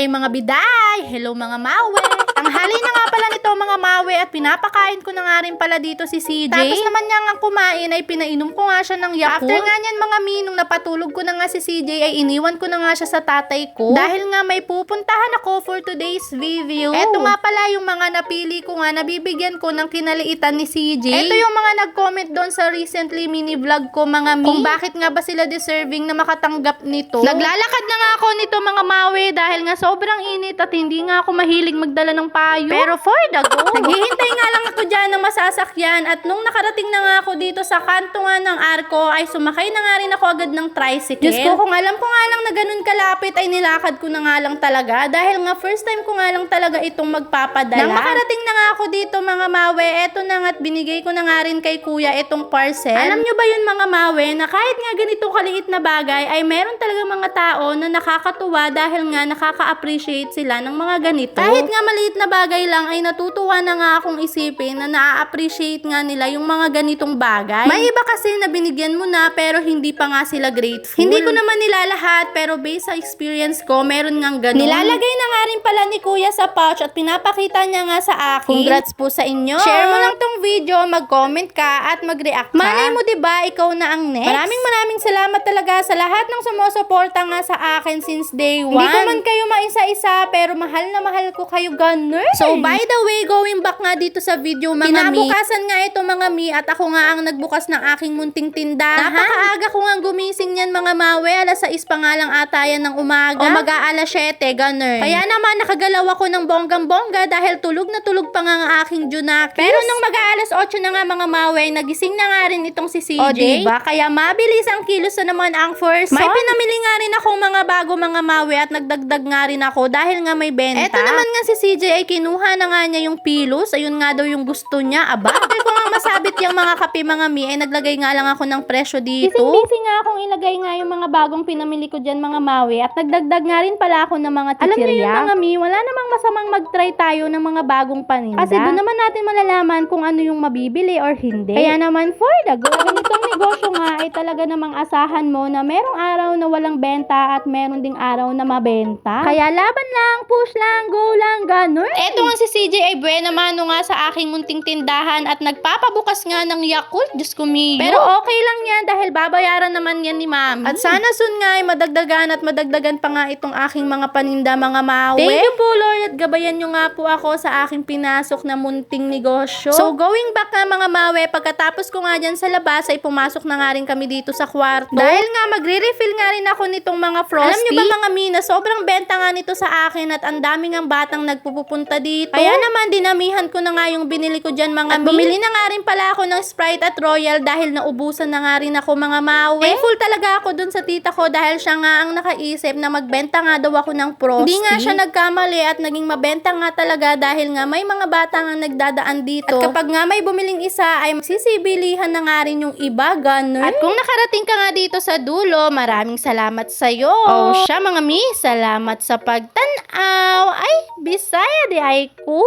Hi mga biday! Hello mga mawe! Tanghali na nga pala nito mga mawe at pinapakain ko na nga rin pala dito si CJ. Tapos naman niya nga kumain ay pinainom ko nga siya ng Yakult. After nga niyan mga mi, nung napatulog ko na nga si CJ ay iniwan ko na nga siya sa tatay ko. Dahil nga may pupuntahan ako for today's review. Eto nga pala yung mga napili ko nga nabibigyan ko ng kinaliitan ni CJ. Ito yung mga nag-comment doon sa recently mini vlog ko mga mi. Kung bakit nga ba sila deserving na makatanggap nito. Naglalakad na nga ako nito mga mawe dahil nga sobrang init at hindi nga ako mahilig magdala ng payo. Pero for the go! Naghihintay masasakyan at nung nakarating na nga ako dito sa kanto nga ng arko ay sumakay na nga rin ako agad ng tricycle. Diyos ko, kung alam ko nga lang na ganun kalapit ay nilakad ko na nga lang talaga dahil nga first time ko nga lang talaga itong magpapadala. Nang makarating na nga ako dito mga mawe, eto na nga at binigay ko na nga rin kay kuya itong parcel. Alam nyo ba yun mga mawe na kahit nga ganito kaliit na bagay ay meron talaga mga tao na nakakatuwa dahil nga nakaka-appreciate sila ng mga ganito. Kahit nga maliit na bagay lang ay natutuwa na nga akong isipin na na-appreciate nga nila yung mga ganitong bagay. May iba kasi na binigyan mo na pero hindi pa nga sila grateful. Hindi ko naman nilalahat pero based sa experience ko, meron nga ganun. Nilalagay na nga rin pala ni kuya sa pouch at pinapakita niya nga sa akin. Congrats po sa inyo. Share mo lang tong video, mag-comment ka at mag-react ka. Malay mo 'di ba ikaw na ang next. Maraming maraming salamat talaga sa lahat ng sumusuporta nga sa akin since day one. Hindi ko man kayo maisa-isa pero mahal na mahal ko kayo ganun. So by the way, going back nga dito sa video mga. Kinabukasan nga ito mga mi at ako nga ang nagbukas ng aking munting tindahan. Napakaaga ko nga gumising yan mga mawe. Alas 6 pa nga lang ata yan ng umaga. O mag-aalas 7, ganun. Kaya naman nakagalaw ako ng bonggang-bongga dahil tulog na tulog pa nga ang aking junakis. Pero nung mag-aalas 8 na nga mga mawe, nagising na nga rin itong si CJ. O diba? Kaya mabilis ang kilos na naman ang first May pinamili nga rin akong mga bago mga mawe at nagdagdag nga rin ako dahil nga may benta. Eto naman nga si CJ ay kinuha na nga niya yung pilos. Ayun nga daw yung gusto niya. Aba, masabit yung mga kape mga mi, ay naglagay nga lang ako ng presyo dito. Busy nga akong ilagay nga yung mga bagong pinamili ko dyan mga mawe at nagdagdag nga rin pala ako ng mga chichirya. Alam niyo yun mga mi, wala namang masamang mag-try tayo ng mga bagong paninda. Kasi doon naman natin malalaman kung ano yung mabibili or hindi. Kaya naman for the go, ganitong negosyo nga ay talaga namang asahan mo na merong araw na walang benta at meron ding araw na mabenta. Kaya laban lang, push lang, go lang, ganun. Eto nga si CJ ay buena mano nga sa aking munting tindahan at nagpapabukas nga ng Yakult. Diyos ko miyo. Pero okay lang yan dahil babayaran naman yan ni ma'am. At sana soon nga ay madagdagan at madagdagan pa nga itong aking mga paninda mga mawe. Thank you po Lord at gabayan nyo nga po ako sa aking pinasok na munting negosyo. So going back nga mga mawe, pagkatapos ko nga dyan sa labas ay pumasok na nga rin kami dito sa kwarto. Dahil nga magre-refill nga rin ako nitong mga frosty. Alam nyo ba mga mina, sobrang benta nga nito sa akin at ang dami nga batang nagpupunta dito. Kaya naman dinamihan ko na nga yung binili ko dyan mga at bumili na nga rin pala ako ng Sprite at Royal dahil naubusan na nga rin ako mga mawe. Thankful talaga ako dun sa tita ko dahil siya nga ang nakaisip na magbenta nga daw ako ng frosty. Hindi nga siya nagkamali at naging mabenta nga talaga dahil nga may mga bata nga nagdadaan dito. At kapag nga may bumiling isa ay magsisibilihan na nga rin yung iba, ganun. At kung nakarating ka nga dito sa dulo, maraming salamat sa'yo. Oh, siya mga mi, salamat sa pagtanaw. Ay, Bisaya di ay ko.